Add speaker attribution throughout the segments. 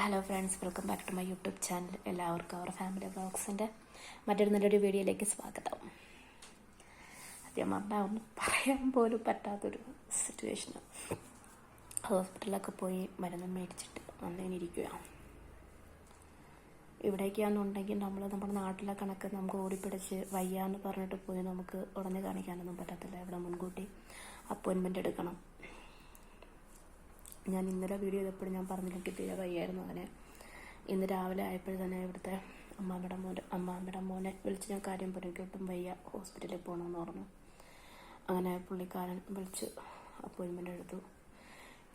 Speaker 1: Hello friends welcome back to my YouTube channel എല്ലാവർക്കും അവർ family വ്ളോഗ്സിന്റെ മറ്റൊരു നല്ലൊരു വീഡിയോയിലേക്ക് സ്വാഗതം. സത്യം പറഞ്ഞാൽ ഒന്നും പറയാൻ പോലും പറ്റാത്തൊരു സിറ്റുവേഷന് ഹോസ്പിറ്റലിലൊക്കെ പോയി മരുന്ന് മേടിച്ചിട്ട് വന്നതിനിരിക്കുക ഇവിടേക്കാണെന്നുണ്ടെങ്കിൽ നമ്മൾ നമ്മുടെ നാട്ടിലെ കണക്ക് നമുക്ക് ഓടിപ്പിടിച്ച് വയ്യാന്ന് പറഞ്ഞിട്ട് പോയി നമുക്ക് ഉടനെ കാണിക്കാനൊന്നും പറ്റത്തില്ല. ഇവിടെ മുൻകൂട്ടി അപ്പോയിൻമെന്റ് എടുക്കണം. ഞാൻ ഇന്നലെ വീഡിയോ ചെയ്തപ്പോഴും ഞാൻ പറഞ്ഞു എനിക്ക് തീരെ വയ്യായിരുന്നു അവനെ ഇന്ന് രാവിലെ ആയപ്പോഴും തന്നെ ഇവിടുത്തെ അമ്മാമ്മയുടെ മോനെ അമ്മാമ്മയുടെ മോനെ വിളിച്ച് ഞാൻ കാര്യം പറഞ്ഞു. ഒട്ടും വയ്യ ഹോസ്പിറ്റലിൽ പോകണമെന്ന് പറഞ്ഞു. അങ്ങനെ പുള്ളിക്കാരൻ വിളിച്ച് അപ്പോയിൻമെന്റ് എടുത്തു.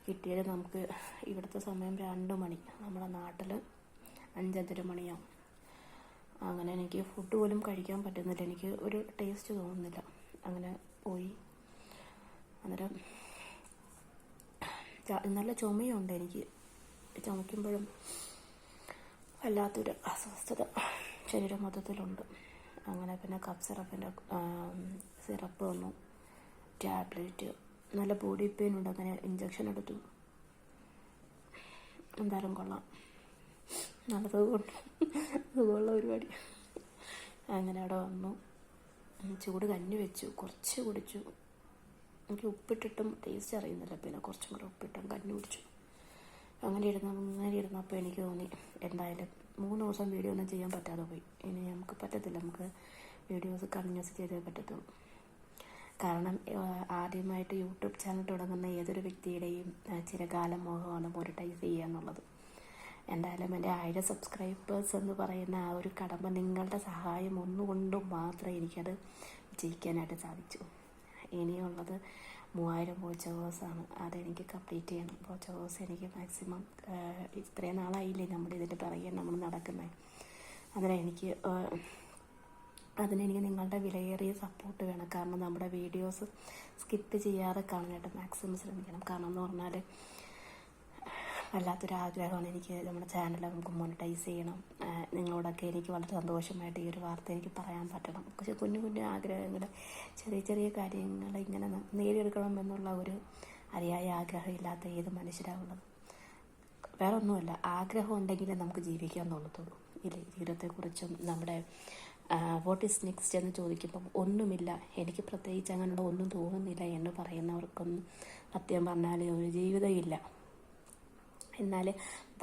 Speaker 1: കിട്ടിയത് നമുക്ക് ഇവിടുത്തെ സമയം രണ്ട് മണി. നമ്മുടെ നാട്ടിൽ അഞ്ചര മണിയാവും. അങ്ങനെ എനിക്ക് ഫുഡ് പോലും കഴിക്കാൻ പറ്റുന്നില്ല. എനിക്ക് ഒരു ടേസ്റ്റ് തോന്നുന്നില്ല. അങ്ങനെ പോയി. അന്നേരം നല്ല ചുമയുണ്ട് എനിക്ക്. ചുമയ്ക്കുമ്പോഴും വല്ലാത്തൊരു അസ്വസ്ഥത ശരീരം മൊത്തത്തിലുണ്ട് അങ്ങനെ പിന്നെ കപ്പ് സിറപ്പിന്റെ സിറപ്പ് വന്നു. ടാബ്ലറ്റ് നല്ല ബോഡി പെയിൻ ഉണ്ട്. അങ്ങനെ ഇഞ്ചക്ഷൻ എടുത്തു. എന്തായാലും കൊള്ളാം. നല്ല സുഖമുണ്ട് സുഖമുള്ള പരിപാടി. അങ്ങനെ അവിടെ വന്നു. ചൂട് കഞ്ഞി വെച്ചു. കുറച്ച് കുടിച്ചു. എനിക്ക് ഉപ്പിട്ടിട്ടും ടേസ്റ്റ് അറിയുന്നില്ല. പിന്നെ കുറച്ചും കൂടെ ഉപ്പിട്ടും കഞ്ഞി കുടിച്ചു. അങ്ങനെ ഇരുന്ന് അങ്ങനെ ഇരുന്നപ്പോൾ എനിക്ക് തോന്നി എന്തായാലും മൂന്ന് ദിവസം വീഡിയോ ഒന്നും ചെയ്യാൻ പറ്റാതെ പോയി. ഇനി നമുക്ക് പറ്റത്തില്ല. നമുക്ക് വീഡിയോസ് കണ്ടിന്യൂസ് ചെയ്തേ പറ്റത്തുള്ളൂ. കാരണം ആദ്യമായിട്ട് യൂട്യൂബ് ചാനൽ തുടങ്ങുന്ന ഏതൊരു വ്യക്തിയുടെയും ചിരകാല മോഹമാണ് മോണിറ്റൈസ് ചെയ്യുക എന്നുള്ളത്. എന്തായാലും എന്റെ ആയിരം സബ്സ്ക്രൈബേഴ്സ് എന്ന് പറയുന്ന ആ ഒരു കടമ്പ നിങ്ങളുടെ സഹായം ഒന്നുകൊണ്ടും മാത്രമേ എനിക്കത് ജയിക്കാനായിട്ട് സാധിച്ചു. ഇനിയുള്ളത് മൂവായിരം വോച്ച് ആണ്. അതെനിക്ക് കംപ്ലീറ്റ് ചെയ്യണം. വോച്ച് അവേഴ്സ് എനിക്ക് മാക്സിമം ഇത്രയും നാളായില്ലേ നമ്മുടെ ഇതിന്റെ പിറകെ നമ്മൾ നടക്കുന്നത് അതിനെനിക്ക് അതിനെനിക്ക് നിങ്ങളുടെ വിലയേറിയ സപ്പോർട്ട് വേണം. കാരണം നമ്മുടെ വീഡിയോസ് സ്കിപ്പ് ചെയ്യാതെ കാണാനായിട്ട് മാക്സിമം ശ്രമിക്കണം. കാരണം എന്ന് പറഞ്ഞാൽ വല്ലാത്തൊരു ആഗ്രഹമാണ് എനിക്ക് നമ്മുടെ ചാനൽ നമുക്ക് മോണിറ്റൈസ് ചെയ്യണം. നിങ്ങളോടൊക്കെ എനിക്ക് വളരെ സന്തോഷമായിട്ട് ഈ ഒരു വാർത്ത എനിക്ക് പറയാൻ പറ്റണം. പക്ഷെ കുഞ്ഞു കുഞ്ഞു ആഗ്രഹങ്ങൾ ചെറിയ ചെറിയ കാര്യങ്ങൾ ഇങ്ങനെ നേടിയെടുക്കണം എന്നുള്ള ഒരു അതിയായ ആഗ്രഹമില്ലാത്ത ഏത് മനുഷ്യരാണുള്ളത്. വേറെ ഒന്നുമല്ല ആഗ്രഹം ഉണ്ടെങ്കിലേ നമുക്ക് ജീവിക്കാൻ തോന്നത്തുള്ളൂ. ഇല്ലേ? ജീവിതത്തെക്കുറിച്ചും നമ്മുടെ വാട്ട് ഈസ് നെക്സ്റ്റ് എന്ന് ചോദിക്കുമ്പം ഒന്നുമില്ല. എനിക്ക് പ്രത്യേകിച്ച് അങ്ങനെയുള്ള ഒന്നും തോന്നുന്നില്ല എന്ന് പറയുന്നവർക്കൊന്നും സത്യം പറഞ്ഞാൽ ഒരു ജീവിതമില്ല. എന്നാൽ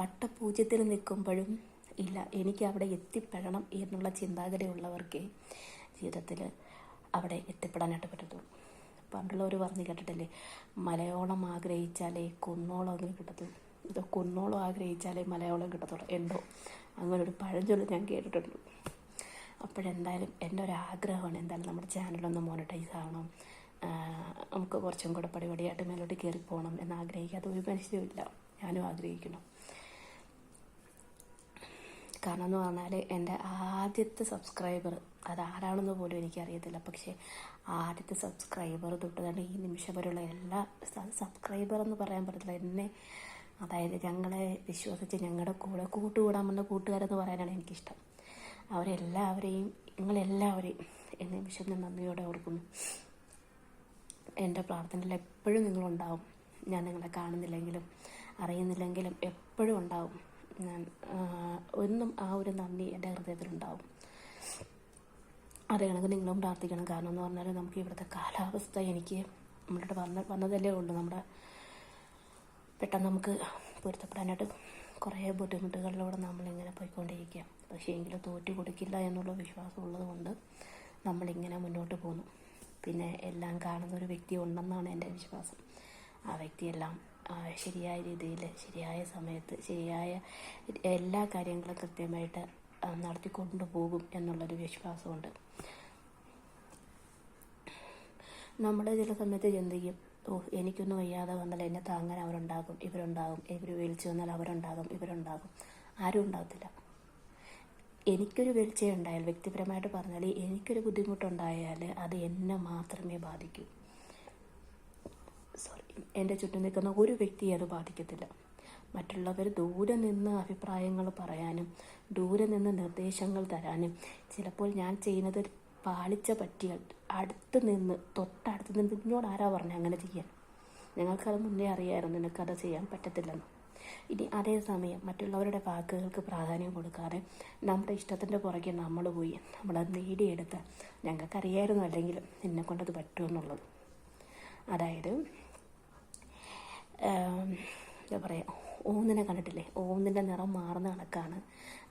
Speaker 1: വട്ടപൂജ്യത്തിൽ നിൽക്കുമ്പോഴും ഇല്ല എനിക്ക് അവിടെ എത്തിപ്പെടണം എന്നുള്ള ചിന്താഗതിയുള്ളവർക്ക് ജീവിതത്തിൽ അവിടെ എത്തിപ്പെടാനായിട്ട് പറ്റത്തുള്ളൂ. പണ്ടുള്ളവർ പറഞ്ഞു കേട്ടിട്ടില്ലേ മലയോളം ആഗ്രഹിച്ചാലേ കുന്നോളം അങ്ങനെ കിട്ടത്തുള്ളൂ. ഇതോ കുന്നോളം ആഗ്രഹിച്ചാലേ മലയോളം കിട്ടത്തുള്ളൂ. എന്തോ അങ്ങനൊരു ഒരു പഴഞ്ചൊല്ല് ഞാൻ കേട്ടിട്ടുണ്ട്. അപ്പോഴെന്തായാലും എന്റെ ഒരു ആഗ്രഹമാണ് എന്തായാലും നമ്മുടെ ചാനലൊന്ന് മോണിറ്റൈസ് ആവണം നമുക്ക് കുറച്ചും കൂടെ പടിപടിയായിട്ട് മേലോട്ട് കയറി പോകണം എന്ന് ആഗ്രഹിക്കാത്ത ഒരു മനുഷ്യരുമില്ല ഞാനും ആഗ്രഹിക്കുന്നു. കാരണം എന്ന് പറഞ്ഞാൽ എന്റെ ആദ്യത്തെ സബ്സ്ക്രൈബർ അതാരാണെന്ന് പോലും എനിക്കറിയത്തില്ല. പക്ഷേ ആദ്യത്തെ സബ്സ്ക്രൈബർ തൊട്ട് തന്നെ ഈ നിമിഷം വരെയുള്ള എല്ലാ സബ്സ്ക്രൈബർ എന്ന് പറയാൻ പറ്റത്തില്ല. എന്നെ അതായത് ഞങ്ങളെ വിശ്വസിച്ച് ഞങ്ങളുടെ കൂടെ കൂട്ടുകൂടാൻ വന്ന കൂട്ടുകാരെന്ന് പറയാനാണ് എനിക്കിഷ്ടം. അവരെല്ലാവരെയും നിങ്ങളെല്ലാവരെയും എന്നെ നിമിഷം ഞാൻ നന്ദിയോടെ ഓർക്കുന്നു. എന്റെ പ്രാർത്ഥനയിൽ എപ്പോഴും നിങ്ങളുണ്ടാവും. ഞാൻ നിങ്ങളെ കാണുന്നില്ലെങ്കിലും അറിയുന്നില്ലെങ്കിലും എപ്പോഴും ഉണ്ടാവും. ഞാൻ ആ, എന്നും ആ ഒരു നന്ദി എന്റെ ഹൃദയത്തിൽ ഉണ്ടാവും കണക്ക് നിങ്ങളും പ്രാർത്ഥിക്കണം. കാരണം എന്ന് പറഞ്ഞാൽ നമുക്ക് ഇവിടുത്തെ കാലാവസ്ഥ എനിക്ക് നമ്മളുടെ വന്ന വന്നതല്ലേ ഉള്ളൂ. നമ്മുടെ പെട്ടെന്ന് നമുക്ക് പൊരുത്തപ്പെടാനായിട്ട് കുറേ ബുദ്ധിമുട്ടുകളിലൂടെ നമ്മളിങ്ങനെ പോയിക്കൊണ്ടിരിക്കുക. പക്ഷേ എങ്കിലും തോറ്റു കൊടുക്കില്ല എന്നുള്ള വിശ്വാസം ഉള്ളത് കൊണ്ട് നമ്മളിങ്ങനെ മുന്നോട്ട് പോകുന്നു. പിന്നെ എല്ലാം കാണുന്ന ഒരു വ്യക്തി ഉണ്ടെന്നാണ് എന്റെ വിശ്വാസം. ആ വ്യക്തിയെല്ലാം ശരിയായ രീതിയിൽ ശരിയായ സമയത്ത് ശരിയായ എല്ലാ കാര്യങ്ങളും കൃത്യമായിട്ട് നടത്തിക്കൊണ്ടു പോകും എന്നുള്ളൊരു വിശ്വാസമുണ്ട്. നമ്മൾ ചില സമയത്ത് ചിന്തിക്കും ഓ എനിക്കൊന്നും വയ്യാതെ വന്നാൽ എന്നെ താങ്ങാൻ അവരുണ്ടാകും ഇവരുണ്ടാകും ഇവർ വീഴ്ച വന്നാൽ അവരുണ്ടാകും ഇവരുണ്ടാകും. ആരും ഉണ്ടാകത്തില്ല. എനിക്കൊരു വീഴ്ചയുണ്ടായാൽ വ്യക്തിപരമായിട്ട് പറഞ്ഞാൽ എനിക്കൊരു ബുദ്ധിമുട്ടുണ്ടായാൽ അത് എന്നെ മാത്രമേ ബാധിക്കൂ. എന്റെ ചുറ്റും നിൽക്കുന്ന ഒരു വ്യക്തിയെ അത് ബാധിക്കത്തില്ല. മറ്റുള്ളവർ ദൂരെ നിന്ന് അഭിപ്രായങ്ങൾ പറയാനും ദൂരെ നിന്ന് നിർദ്ദേശങ്ങൾ തരാനും. ചിലപ്പോൾ ഞാൻ ചെയ്യുന്നത് പാളിച്ച പറ്റിയാൽ അടുത്ത് നിന്ന് തൊട്ടടുത്ത് നിന്ന് നിന്നോട് ആരാ പറഞ്ഞു അങ്ങനെ ചെയ്യാൻ? ഞങ്ങൾക്കത് മുന്നേ അറിയാമായിരുന്നു നിനക്കത് ചെയ്യാൻ പറ്റത്തില്ലെന്ന്. ഇനി അതേസമയം മറ്റുള്ളവരുടെ വാക്കുകൾക്ക് പ്രാധാന്യം കൊടുക്കാതെ നമ്മുടെ ഇഷ്ടത്തിന്റെ പുറകെ നമ്മൾ പോയി നമ്മളത് നേടിയെടുത്ത് ഞങ്ങൾക്കറിയായിരുന്നു അല്ലെങ്കിലും നിന്നെ കൊണ്ടത് പറ്റുമെന്നുള്ളത്. അതായത് എന്താ പറയുക ഓന്നിനെ കണ്ടിട്ടില്ലേ? ഓന്നിന്റെ നിറം മാറുന്ന കണക്കാണ്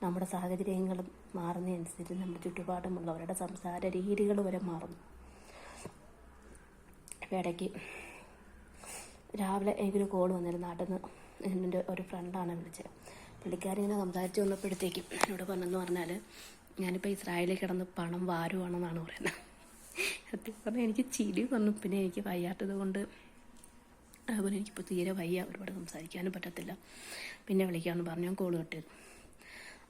Speaker 1: നമ്മുടെ സാഹചര്യങ്ങളും മാറുന്നതനുസരിച്ച് നമ്മുടെ ചുറ്റുപാടുമുള്ളവരുടെ സംസാര രീതികൾ വരെ മാറുന്നു. ഇടയ്ക്ക് രാവിലെ എനിക്കൊരു കോൾ വന്നിരുന്നു. നാട്ടിൽ നിന്ന് എന്റെ ഒരു ഫ്രണ്ടാണ് വിളിച്ചത്. പുള്ളിക്കാരി ഇങ്ങനെ സംസാരിച്ച് വന്നപ്പോഴത്തേക്കും എന്നോട് പറഞ്ഞെന്ന് പറഞ്ഞാൽ ഞാനിപ്പോൾ ഇസ്രായേലിൽ കിടന്ന് പണം വാരുവാണെന്നാണ് പറയുന്നത്. സത്യം പറഞ്ഞാൽ എനിക്ക് ചിരി വന്നു. പിന്നെ എനിക്ക് വയ്യാത്തത് കൊണ്ട് അതുപോലെ എനിക്കിപ്പോൾ തീരെ വയ്യ ഒരുപാട് സംസാരിക്കാനും പറ്റത്തില്ല. പിന്നെ വിളിക്കാമെന്ന് പറഞ്ഞു ഞാൻ കോൾ കിട്ടിയത്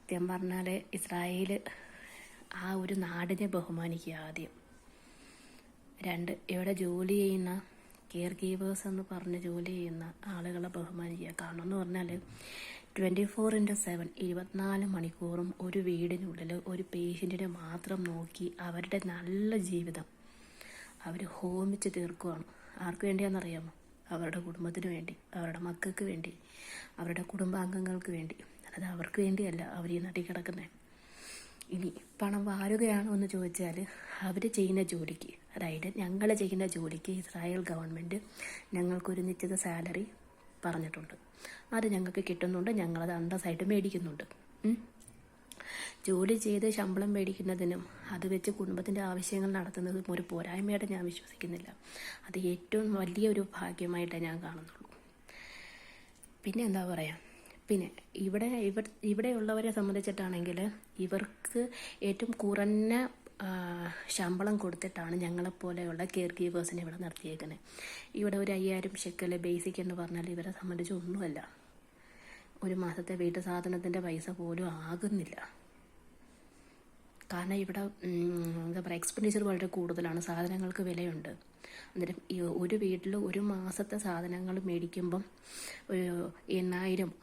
Speaker 1: സത്യം പറഞ്ഞാൽ ഇസ്രായേൽ ആ ഒരു നാടിനെ ബഹുമാനിക്കുക ആദ്യം. രണ്ട് ഇവിടെ ജോലി ചെയ്യുന്ന കെയർ ഗീവേഴ്സ് എന്ന് പറഞ്ഞ് ജോലി ചെയ്യുന്ന ആളുകളെ ബഹുമാനിക്കുക. കാരണം എന്ന് പറഞ്ഞാൽ ട്വന്റി ഫോർ ഇന്റു സെവൻ ഇരുപത്തിനാല് മണിക്കൂറും ഒരു വീടിനുള്ളിൽ ഒരു പേഷ്യന്റിനെ മാത്രം നോക്കി അവരുടെ നല്ല ജീവിതം അവർ ഹോമിച്ച് തീർക്കുകയാണ് ആർക്ക് വേണ്ടിയാണെന്നറിയാമോ? അവരുടെ കുടുംബത്തിന് വേണ്ടി അവരുടെ മക്കൾക്ക് വേണ്ടി അവരുടെ കുടുംബാംഗങ്ങൾക്ക് വേണ്ടി. അല്ലാതെ അവർക്ക് വേണ്ടിയല്ല അവർ ഈ നടി കിടക്കുന്നത് ഇനി പണം വാരുകയാണോ എന്ന് ചോദിച്ചാൽ അവർ ചെയ്യുന്ന ജോലിക്ക് അതായത് ഞങ്ങൾ ചെയ്യുന്ന ജോലിക്ക് ഇസ്രായേൽ ഗവൺമെന്റ് ഞങ്ങൾക്കൊരു നിശ്ചിത സാലറി പറഞ്ഞിട്ടുണ്ട്. അത് ഞങ്ങൾക്ക് കിട്ടുന്നുണ്ട് ഞങ്ങളത് അന്തസ്സായിട്ട് മേടിക്കുന്നുണ്ട്. ജോലി ചെയ്ത് ശമ്പളം മേടിക്കുന്നതിനും അത് വെച്ച് കുടുംബത്തിന്റെ ആവശ്യങ്ങൾ നടത്തുന്നതും ഒരു പോരായ്മയായിട്ട് ഞാൻ വിശ്വസിക്കുന്നില്ല. അത് ഏറ്റവും വലിയൊരു ഭാഗ്യമായിട്ടേ ഞാൻ കാണുന്നുള്ളൂ. പിന്നെ എന്താ പറയുക പിന്നെ ഇവിടെ ഇവർ ഇവിടെയുള്ളവരെ സംബന്ധിച്ചിട്ടാണെങ്കിൽ ഇവർക്ക് ഏറ്റവും കുറഞ്ഞ ശമ്പളം കൊടുത്തിട്ടാണ് ഞങ്ങളെപ്പോലെയുള്ള കെയർ ഗീവേഴ്സിനെ ഇവിടെ നിർത്തിയേക്കുന്നത് ഇവിടെ ഒരു അയ്യായിരം ഷെക്കൽ ബേസിക് എന്ന് പറഞ്ഞാൽ ഇവരെ സംബന്ധിച്ച് ഒന്നുമല്ല. ഒരു മാസത്തെ വീട്ടു സാധനത്തിന്റെ പൈസ പോലും ആകുന്നില്ല. കാരണം ഇവിടെ എന്താ പറയുക എക്സ്പെൻഡിച്ചർ വളരെ കൂടുതലാണ്. സാധനങ്ങൾക്ക് വിലയുണ്ട്. അന്നേരം ഒരു വീട്ടിൽ ഒരു മാസത്തെ സാധനങ്ങൾ മേടിക്കുമ്പം ഒരു എണ്ണായിരം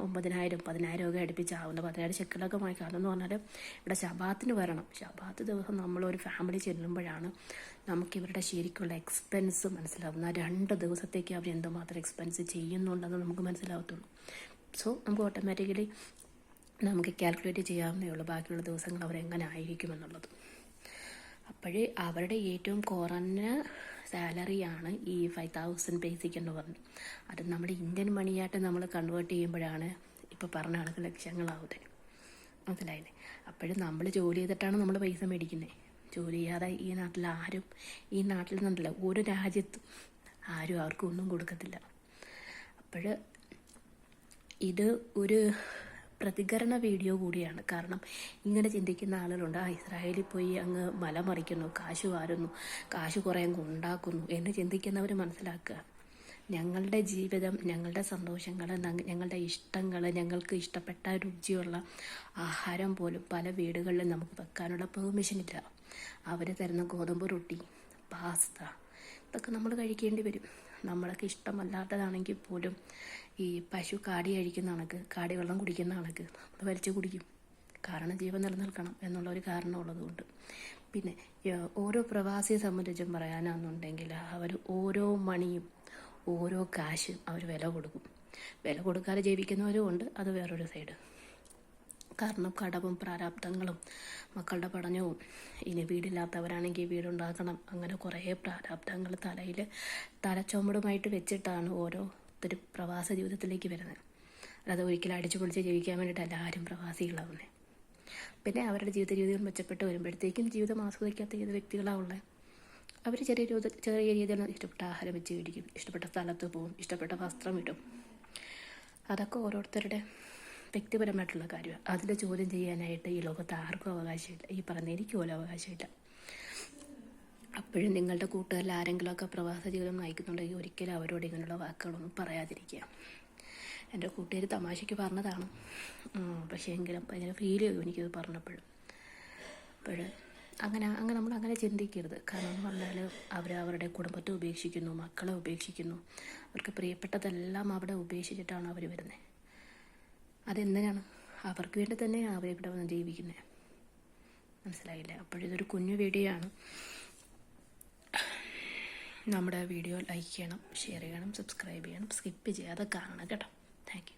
Speaker 1: ഒമ്പതിനായിരം പതിനായിരം ഒക്കെ അടുപ്പിച്ചാവുന്ന പതിനായിരം ചെക്കിലൊക്കെ വാങ്ങിക്കാം എന്ന് പറഞ്ഞാൽ ഇവിടെ ശബാത്തിന് വരണം. ശബാത്ത് ദിവസം നമ്മളൊരു ഫാമിലി ചെല്ലുമ്പോഴാണ് നമുക്ക് ഇവരുടെ ശരിക്കുള്ള എക്സ്പെൻസ് മനസ്സിലാവുന്നത്. ആ രണ്ട് ദിവസത്തേക്ക് അവർ എന്തുമാത്രം എക്സ്പെൻസ് ചെയ്യുന്നുണ്ടെന്ന് നമുക്ക് മനസ്സിലാവത്തുള്ളൂ. സോ നമുക്ക് ഓട്ടോമാറ്റിക്കലി നമുക്ക് കാൽക്കുലേറ്റ് ചെയ്യാവുന്നേ ഉള്ളൂ. ബാക്കിയുള്ള ദിവസങ്ങൾ അവരെങ്ങനെ ആയിരിക്കുമെന്നുള്ളത് അപ്പോഴേ അവരുടെ ഏറ്റവും കുറഞ്ഞ സാലറിയാണ് ഈ ഫൈവ് തൗസൻഡ് ബേസിക് എന്ന് പറഞ്ഞു അത് നമ്മുടെ ഇന്ത്യൻ മണിയായിട്ട് നമ്മൾ കൺവേർട്ട് ചെയ്യുമ്പോഴാണ് ഇപ്പോൾ പറഞ്ഞ കണക്ക് ലക്ഷങ്ങളാവുന്നത് മനസ്സിലായില്ലേ? അപ്പോഴും നമ്മൾ ജോലി ചെയ്തിട്ടാണ് നമ്മൾ പൈസ മേടിക്കുന്നത് ജോലി ചെയ്യാതെ ഈ നാട്ടിൽ ആരും ഈ നാട്ടിൽ നിന്നല്ല ഒരു രാജ്യത്തും ആരും ആർക്കും ഒന്നും കൊടുക്കത്തില്ല. അപ്പോൾ ഇത് ഒരു പ്രതികരണ വീഡിയോ കൂടിയാണ്. കാരണം ഇങ്ങനെ ചിന്തിക്കുന്ന ആളുകളുണ്ട്. ആ ഇസ്രായേലിൽ പോയി അങ്ങ് മല മറിക്കുന്നു കാശ് വാരുന്നു കാശ് കുറേ അങ്ങ് ഉണ്ടാക്കുന്നു എന്ന് ചിന്തിക്കുന്നവർ മനസ്സിലാക്കുക. ഞങ്ങളുടെ ജീവിതം ഞങ്ങളുടെ സന്തോഷങ്ങൾ ഞങ്ങളുടെ ഇഷ്ടങ്ങൾ ഞങ്ങൾക്ക് ഇഷ്ടപ്പെട്ട രുചിയുള്ള ആഹാരം പോലും പല വീടുകളിലും നമുക്ക് വെക്കാനുള്ള പെർമിഷൻ ഇല്ല. അവർ തരുന്ന ഗോതമ്പ് റൊട്ടി പാസ്ത ഇതൊക്കെ നമ്മൾ കഴിക്കേണ്ടി വരും. നമ്മളൊക്കെ ഇഷ്ടമല്ലാത്തതാണെങ്കിൽ പോലും ഈ പശു കാടി കഴിക്കുന്ന കണക്ക് കാടി വെള്ളം കുടിക്കുന്ന കണക്ക് നമ്മൾ വലിച്ചു കുടിക്കും. കാരണം ജീവൻ നിലനിൽക്കണം എന്നുള്ള ഒരു കാരണമുള്ളതുകൊണ്ട് പിന്നെ ഓരോ പ്രവാസിയെ സംബന്ധിച്ചും പറയാനാണെന്നുണ്ടെങ്കിൽ അവർ ഓരോ മണിയും ഓരോ കാശും അവർ വില കൊടുക്കും. വില കൊടുക്കാതെ ജീവിക്കുന്നവരും ഉണ്ട്. അത് വേറൊരു സൈഡ്. കാരണം കടവും പ്രാരാബ്ദങ്ങളും. മക്കളുടെ പഠനവും ഇനി വീടില്ലാത്തവരാണെങ്കിൽ വീടുണ്ടാക്കണം. അങ്ങനെ കുറേ പ്രാരാബ്ദങ്ങൾ തലയിൽ തലച്ചുമടുമായിട്ട് വെച്ചിട്ടാണ് ഓരോരുത്തരും പ്രവാസ ജീവിതത്തിലേക്ക് വരുന്നത്. അല്ലാതെ ഒരിക്കലും അടിച്ചു പൊളിച്ച് ജീവിക്കാൻ വേണ്ടിയിട്ട് എല്ലാവരും പ്രവാസികളാവുന്നത് പിന്നെ അവരുടെ ജീവിത രീതികൾ മെച്ചപ്പെട്ട് വരുമ്പോഴത്തേക്കും ജീവിതം ആസ്വദിക്കാത്ത ഏത് വ്യക്തികളാണ് ഉള്ളത് അവർ ചെറിയ ചെറിയ രീതിയിൽ ഇഷ്ടപ്പെട്ട ആഹാരം വെച്ച് കഴിക്കും. ഇഷ്ടപ്പെട്ട സ്ഥലത്ത് പോകും ഇഷ്ടപ്പെട്ട വസ്ത്രം ഇടും. അതൊക്കെ ഓരോരുത്തരുടെ വ്യക്തിപരമായിട്ടുള്ള കാര്യമാണ് അതിൽ ചോദ്യം ചെയ്യാനായിട്ട് ഈ ലോകത്ത് ആർക്കും അവകാശമില്ല. ഈ പറഞ്ഞ എനിക്ക് പോലും അവകാശമില്ല. അപ്പോഴും നിങ്ങളുടെ കൂട്ടുകാരിൽ ആരെങ്കിലുമൊക്കെ പ്രവാസ ജീവിതം നയിക്കുന്നുണ്ടെങ്കിൽ ഒരിക്കലും അവരോട് ഇങ്ങനെയുള്ള വാക്കുകളൊന്നും പറയാതിരിക്കുക. എന്റെ കൂട്ടുകാർ തമാശയ്ക്ക് പറഞ്ഞതാണ്. പക്ഷേ എങ്കിലും ഭയങ്കര ഫീൽ ചെയ്തു എനിക്കത് പറഞ്ഞപ്പോഴും. അപ്പോൾ അങ്ങനെ അങ്ങനെ നമ്മൾ അങ്ങനെ ചിന്തിക്കരുത്. കാരണം എന്ന് പറഞ്ഞാൽ അവർ അവരുടെ കുടുംബത്തെ ഉപേക്ഷിക്കുന്നു മക്കളെ ഉപേക്ഷിക്കുന്നു. അവർക്ക് പ്രിയപ്പെട്ടതെല്ലാം അവിടെ ഉപേക്ഷിച്ചിട്ടാണ് അവർ വരുന്നത് അതെന്തിനാണ്? അവർക്ക് വേണ്ടി തന്നെയാണ് അവർ ഇവിടെ വന്ന് ജീവിക്കുന്നത് മനസ്സിലായില്ല? അപ്പോഴിതൊരു കുഞ്ഞു വീഡിയോ ആണ്. നമ്മുടെ വീഡിയോ ലൈക്ക് ചെയ്യണം ഷെയർ ചെയ്യണം സബ്സ്ക്രൈബ് ചെയ്യണം സ്കിപ്പ് ചെയ്യാതെ കാണണം കേട്ടോ. താങ്ക്